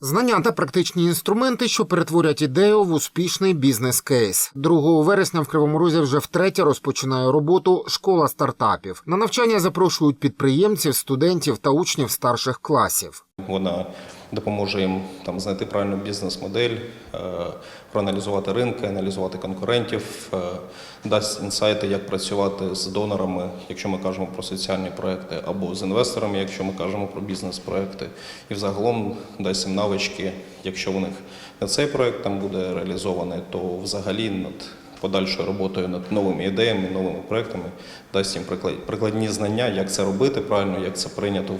Знання та практичні інструменти, що перетворять ідею в успішний бізнес-кейс. 2 вересня в Кривому Розі вже втретє розпочинає роботу школа стартапів. На навчання запрошують підприємців, студентів та учнів старших класів. Вона допоможе їм там знайти правильну бізнес-модель, е, проаналізувати ринки, аналізувати конкурентів, е, дасть інсайти, як працювати з донорами, якщо ми кажемо про соціальні проекти, або з інвесторами, якщо ми кажемо про бізнес-проекти. І взагалом дасть їм навички, якщо у них не цей проект там буде реалізований, то взагалі над подальшою роботою над новими ідеями, новими проектами дасть їм приклад- прикладні знання, як це робити правильно, як це прийнято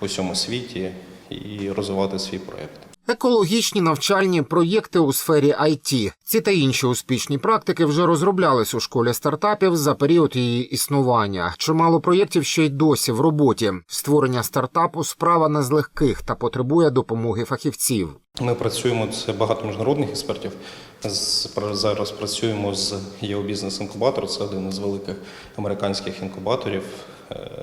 в усьому світі, і розвивати свій проект. Екологічні навчальні проєкти у сфері IT. Ці та інші успішні практики вже розроблялись у школі стартапів за період її існування. Чимало проєктів ще й досі в роботі. Створення стартапу справа не з легких та потребує допомоги фахівців. Ми працюємо це багато міжнародних експертів. З- Зараз працюємо з ЄО Бізнес Інкубатор. Це один із великих американських інкубаторів,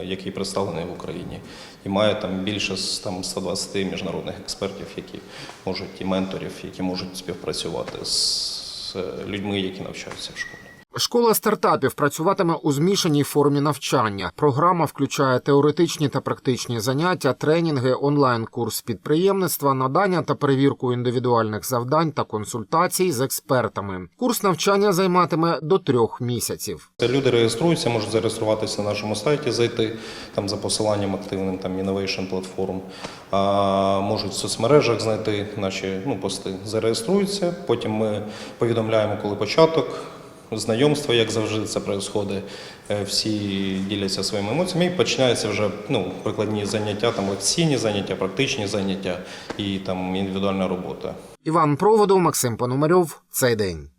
який представлений в Україні, і має там більше там 120 міжнародних експертів, які можуть і менторів, які можуть співпрацювати з е, людьми, які навчаються в школі. Школа стартапів працюватиме у змішаній формі навчання. Програма включає теоретичні та практичні заняття, тренінги, онлайн-курс підприємництва, надання та перевірку індивідуальних завдань та консультацій з експертами. Курс навчання займатиме до трьох місяців. Люди реєструються, можуть зареєструватися на нашому сайті, зайти там за посиланням активним там Innovation платформ, а, можуть в соцмережах знайти наші ну, пости. Зареєструються. Потім ми повідомляємо, коли початок. Знайомство, як завжди, це відбувається. Всі діляться своїми емоціями. І починаються вже ну, прикладні заняття, там лекційні заняття, практичні заняття і там індивідуальна робота. Іван Проводов, Максим Пономарьов. Цей день.